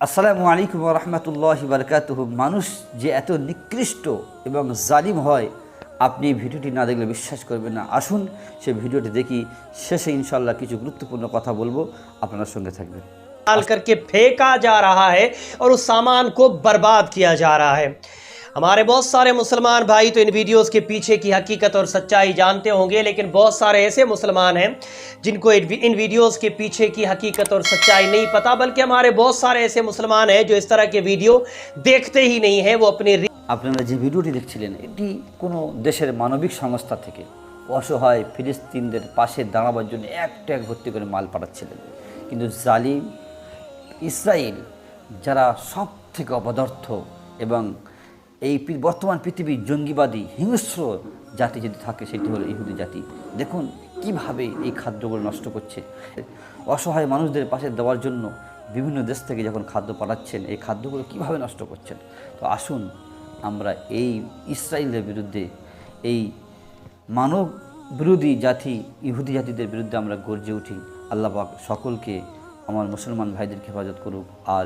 আসসালামু আলাইকুম রহমতুল্লাহ বারকাতুহ মানুষ যে এত নিকৃষ্ট এবং জালিম হয় আপনি এই ভিডিওটি না দেখলে বিশ্বাস করবেন না আসুন সে ভিডিওটি দেখি শেষে ইনশাল্লাহ কিছু গুরুত্বপূর্ণ কথা বলবো আপনার সঙ্গে থাকবেন डाल करके फेंका जा रहा है और उस सामान को बर्बाद किया जा रहा है हमारे बहुत सारे मुसलमान भाई तो इन वीडियोस के पीछे की हकीकत और सच्चाई जानते होंगे लेकिन बहुत सारे ऐसे मुसलमान हैं जिनको इन इन वीडियोस के पीछे की हकीकत और सच्चाई नहीं पता बल्कि हमारे बहुत सारे ऐसे मुसलमान हैं जो इस तरह के वीडियो देखते ही नहीं हैं वो अपनी আপনারা যে ভিডিওটি দেখছিলেন এটি কোনো দেশের মানবিক সংস্থা থেকে অসহায় ফিলিস্তিনদের পাশে দাঁড়াবার জন্য এক ট্যাগ ভর্তি করে মাল পাঠাচ্ছিলেন কিন্তু জালিম ইসরায়েল যারা সব থেকে অপদার্থ এবং এই বর্তমান পৃথিবীর জঙ্গিবাদী, হিংস্র জাতি যদি থাকে সেটি হলো ইহুদি জাতি। দেখুন, কীভাবে এই খাদ্যগুলো নষ্ট করছে। অসহায় মানুষদের পাশে দেওয়ার জন্য বিভিন্ন দেশ থেকে যখন খাদ্য পাঠাচ্ছেন, এই খাদ্যগুলো কীভাবে নষ্ট করছেন? তো আসুন, আমরা এই ইসরায়েলের বিরুদ্ধে, এই মানব বিরোধী জাতি, ইহুদি জাতিদের বিরুদ্ধে আমরা গর্জে উঠি। আল্লাহ সকলকে, আমার মুসলমান ভাইদেরকে হেফাজত করুক। আর